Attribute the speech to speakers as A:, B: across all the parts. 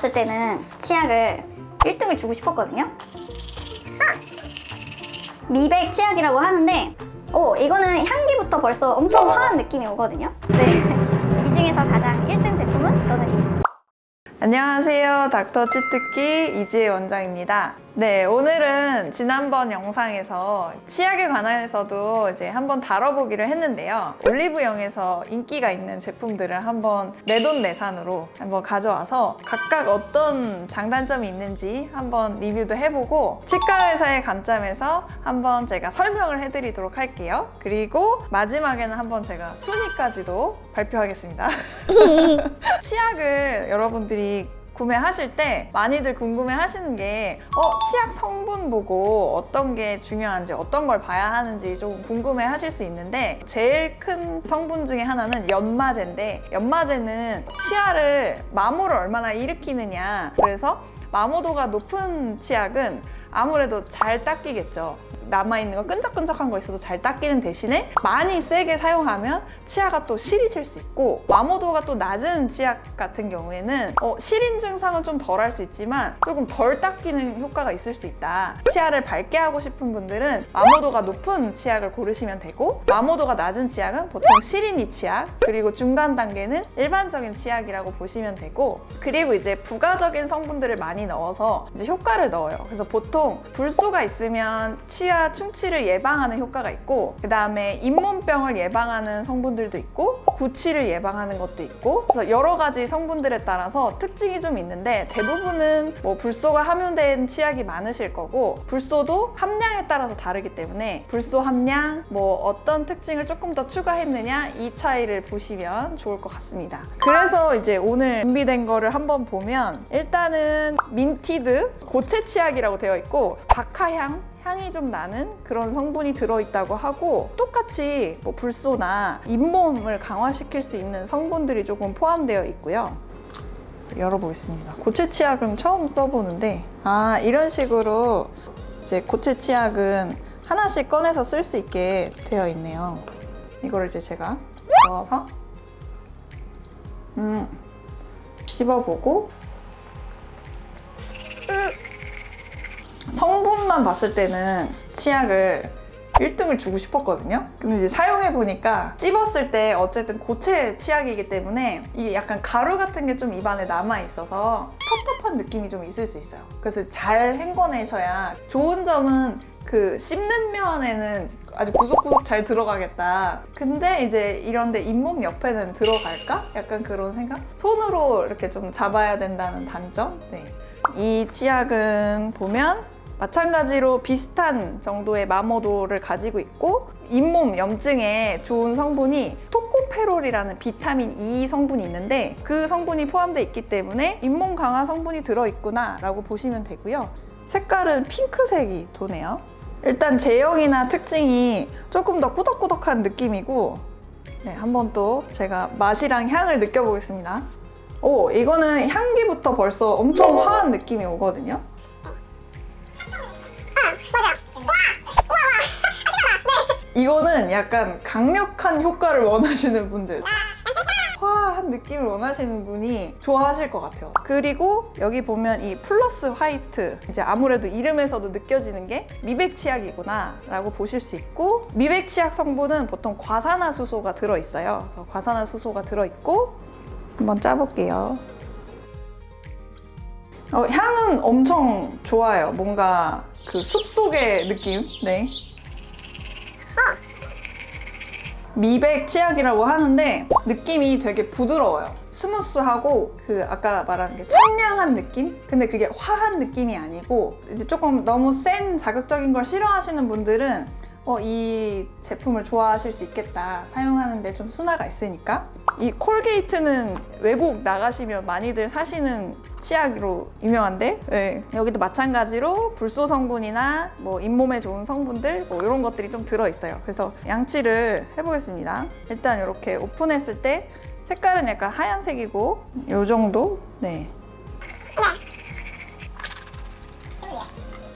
A: 봤을 때는 치약을 1등을 주고 싶었거든요. 미백 치약이라고 하는데, 오, 이거는 향기부터 벌써 엄청 화한 느낌이 오거든요. 네. 이 중에서 가장 1등 제품은 저는 이
B: 안녕하세요. 닥터 치트키 이지혜 원장입니다. 네, 오늘은 지난번 영상에서 치약에 관해서도 이제 한번 다뤄보기로 했는데요. 올리브영에서 인기가 있는 제품들을 한번 내돈내산으로 한번 가져와서 각각 어떤 장단점이 있는지 한번 리뷰도 해보고 치과 의사의 관점에서 한번 제가 설명을 해드리도록 할게요. 그리고 마지막에는 한번 제가 순위까지도 발표하겠습니다. 치약을 여러분들이 구매하실 때 많이들 궁금해 하시는 게, 어, 치약 성분 보고 어떤 게 중요한지, 어떤 걸 봐야 하는지 좀 궁금해 하실 수 있는데, 제일 큰 성분 중에 하나는 연마제인데, 연마제는 치아를 마모를 얼마나 일으키느냐. 그래서 마모도가 높은 치약은 아무래도 잘 닦이겠죠. 남아있는 거 끈적끈적한 거 있어도 잘 닦이는 대신에 많이 세게 사용하면 치아가 또 시리질 수 있고 마모도가 또 낮은 치약 같은 경우에는 어, 시린 증상은 좀 덜 할 수 있지만 조금 덜 닦이는 효과가 있을 수 있다. 치아를 밝게 하고 싶은 분들은 마모도가 높은 치약을 고르시면 되고 마모도가 낮은 치약은 보통 시린이 치약 그리고 중간 단계는 일반적인 치약이라고 보시면 되고 그리고 이제 부가적인 성분들을 많이 넣어서 이제 효과를 넣어요. 그래서 보통 불소가 있으면 치아 충치를 예방하는 효과가 있고 그 다음에 잇몸병을 예방하는 성분들도 있고 구취를 예방하는 것도 있고 그래서 여러 가지 성분들에 따라서 특징이 좀 있는데 대부분은 뭐 불소가 함유된 치약이 많으실 거고 불소도 함량에 따라서 다르기 때문에 불소 함량 뭐 어떤 특징을 조금 더 추가했느냐 이 차이를 보시면 좋을 것 같습니다. 그래서 이제 오늘 준비된 거를 한번 보면 일단은 민티드 고체 치약이라고 되어 있고 박하향 향이 좀 나는 그런 성분이 들어있다고 하고 똑같이 뭐 불소나 잇몸을 강화시킬 수 있는 성분들이 조금 포함되어 있고요. 열어보겠습니다. 고체 치약은 처음 써보는데 아 이런 식으로 이제 고체 치약은 하나씩 꺼내서 쓸 수 있게 되어 있네요. 이거를 이제 제가 넣어서 음 씹어보고 성분만 봤을 때는 치약을 1등을 주고 싶었거든요. 근데 이제 사용해 보니까 찝었을 때 어쨌든 고체 치약이기 때문에 이게 약간 가루 같은 게 좀 입안에 남아 있어서 텁텁한 느낌이 좀 있을 수 있어요. 그래서 잘 헹궈내셔야 좋은 점은 그 씹는 면에는 아주 구석구석 잘 들어가겠다. 근데 이제 이런데 잇몸 옆에는 들어갈까? 약간 그런 생각? 손으로 이렇게 좀 잡아야 된다는 단점? 네. 이 치약은 보면 마찬가지로 비슷한 정도의 마모도를 가지고 있고 잇몸 염증에 좋은 성분이 토코페롤이라는 비타민 E 성분이 있는데 그 성분이 포함되어 있기 때문에 잇몸 강화 성분이 들어있구나 라고 보시면 되고요. 색깔은 핑크색이 도네요. 일단 제형이나 특징이 조금 더 꾸덕꾸덕한 느낌이고 네, 한번 또 제가 맛이랑 향을 느껴보겠습니다. 오, 이거는 향기부터 벌써 엄청 화한 느낌이 오거든요. 이거는 약간 강력한 효과를 원하시는 분들. 화한 느낌을 원하시는 분이 좋아하실 것 같아요. 그리고 여기 보면 이 플러스 화이트 이제 아무래도 이름에서도 느껴지는 게 미백 치약이구나 라고 보실 수 있고 미백 치약 성분은 보통 과산화수소가 들어있어요. 그래서 과산화수소가 들어있고 한번 짜볼게요. 어, 향은 엄청 좋아요. 뭔가 그 숲속의 느낌? 네 미백 치약이라고 하는데 느낌이 되게 부드러워요. 스무스하고 그 아까 말한 게 청량한 느낌? 근데 그게 화한 느낌이 아니고 이제 조금 너무 센 자극적인 걸 싫어하시는 분들은 어, 이 제품을 좋아하실 수 있겠다. 사용하는데 좀 순화가 있으니까. 이 콜게이트는 외국 나가시면 많이들 사시는 치약으로 유명한데 네. 여기도 마찬가지로 불소 성분이나 뭐 잇몸에 좋은 성분들 뭐 이런 것들이 좀 들어있어요. 그래서 양치를 해보겠습니다. 일단 이렇게 오픈했을 때 색깔은 약간 하얀색이고 이 정도 네.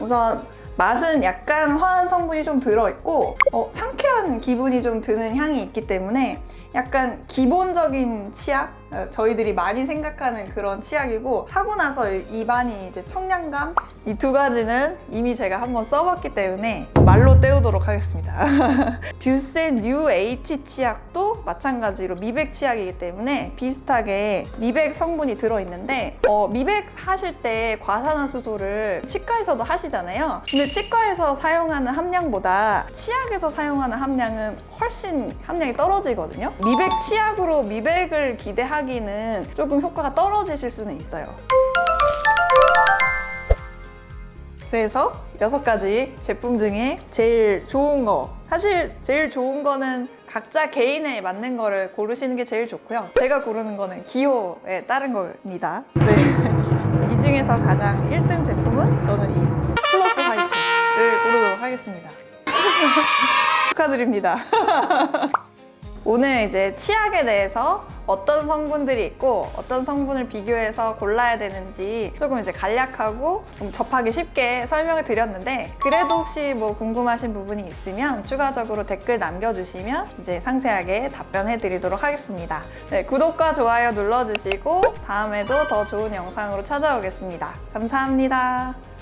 B: 우선 맛은 약간 화한 성분이 좀 들어있고 어, 상쾌한 기분이 좀 드는 향이 있기 때문에 약간 기본적인 치약? 어, 저희들이 많이 생각하는 그런 치약이고 하고 나서 입안이 이제 청량감? 이 두 가지는 이미 제가 한번 써봤기 때문에 말로 때우도록 하겠습니다. 뷰센 뉴 H 치약도 마찬가지로 미백 치약이기 때문에 비슷하게 미백 성분이 들어있는데 어, 미백 하실 때 과산화수소를 치과에서도 하시잖아요. 근데 치과에서 사용하는 함량보다 치약에서 사용하는 함량은 훨씬 함량이 떨어지거든요. 미백 치약으로 미백을 기대 하기는 조금 효과가 떨어지실 수는 있어요. 그래서 여섯 가지 제품 중에 제일 좋은 거. 사실 제일 좋은 거는 각자 개인에 맞는 거를 고르시는 게 제일 좋고요. 제가 고르는 거는 기호에 따른 겁니다. 네. 이 중에서 가장 1등 제품은 저는 이 플러스 화이트를 고르도록 하겠습니다. 축하드립니다 오늘 이제 치약에 대해서 어떤 성분들이 있고 어떤 성분을 비교해서 골라야 되는지 조금 이제 간략하고 좀 접하기 쉽게 설명을 드렸는데 그래도 혹시 뭐 궁금하신 부분이 있으면 추가적으로 댓글 남겨주시면 이제 상세하게 답변해 드리도록 하겠습니다. 네, 구독과 좋아요 눌러주시고 다음에도 더 좋은 영상으로 찾아오겠습니다. 감사합니다.